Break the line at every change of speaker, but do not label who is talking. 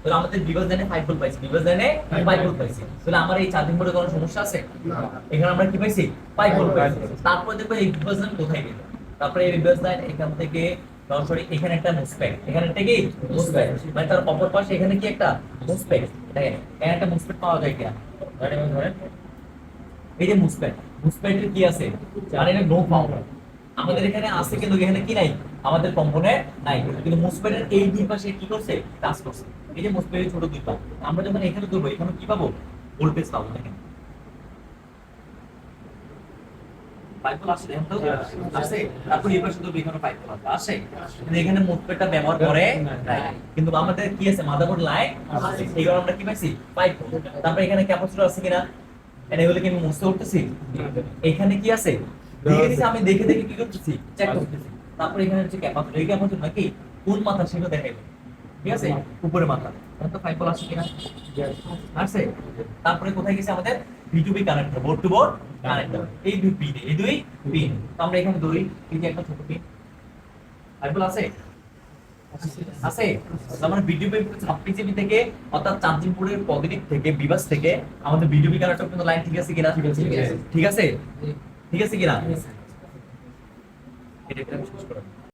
তাহলে আমাদের বিভাজ লাইনে ফাইভ ভোল্ট পাইছি। বিভাজ লাইনে ফাইভ ভোল্ট পাইছি। তাহলে আমার এই চার্জিং বোর্ডে কোনো সমস্যা আছে? এখানে আমরা কি পাইছি? ফাইভ ভোল্ট পাইছি। তারপরে দেখো এই বিভাজ লাইন কোথায় গেল? তারপরে এই বিভাজ লাইন এখান থেকে সরাসরি এখানে একটা মুসপেক এখানে একটা কি? মুসপেক মানে তার অপর পাশে এখানে কি একটা? মুসপেক এখানে একটা মুসপেক পাওয়া যায় কিনা? ধরেন এই যে মুসপেট মুসপেটের কি আছে? জানেন নো পাওয়ার আমাদের এখানে আছে কিন্তু এখানে কি নাই? আমাদের কম্পোনেন্ট নাই। কিন্তু মুসপেটের এই দুই পাশে কি করছে? কাজ করছে। এই যে মুসপেটের ছোট দুই পা। আমরা যখন এখানে ধরবো এখানে কি পাবো? ভোল্টেজ পাবো দেখেন। কিন্তু ব্যবহার করে কিন্তু আমাদের কি আছে? মাদারবোর্ড লাইন আছে এই আমরা কি পাইছি? পাইপ। তারপর এখানে ক্যাপাসিটর আছে কিনা? এটা এগুলো কি আমি মুছতে উঠতেছি? এখানে কি আছে? দেখে দিছি আমি দেখে দেখে কি করতেছি? চেক করতেছি। তারপর এখানে হচ্ছে ক্যাপাসিটর এই ক্যাপাসিটর নাকি কোন মাথা সেটা দেখাইবে। ঠিক আছে? উপরে মাথা। তো ফাইভ বল আছে কিনা আসছে? তারপরে কোথায় গেছে আমাদের? Connector board to board connector এই দুই পিন এই দুই পিন তো। আমরা এখানে ধরি এই একটা ছোট পিন ফাইভ বল আছে? আছে? আমরা বিডিপি সাবপিজিবি থেকে অর্থাৎ চার্জিং পোর্টের পজিটিভ থেকে বিভাস থেকে আমাদের বিডিপি কানেক্টর পর্যন্ত লাইন ঠিক আছে কিনা ঠিক আছে ঠিক আছে? ঠিক আছে কিনা? এটা শেষ করে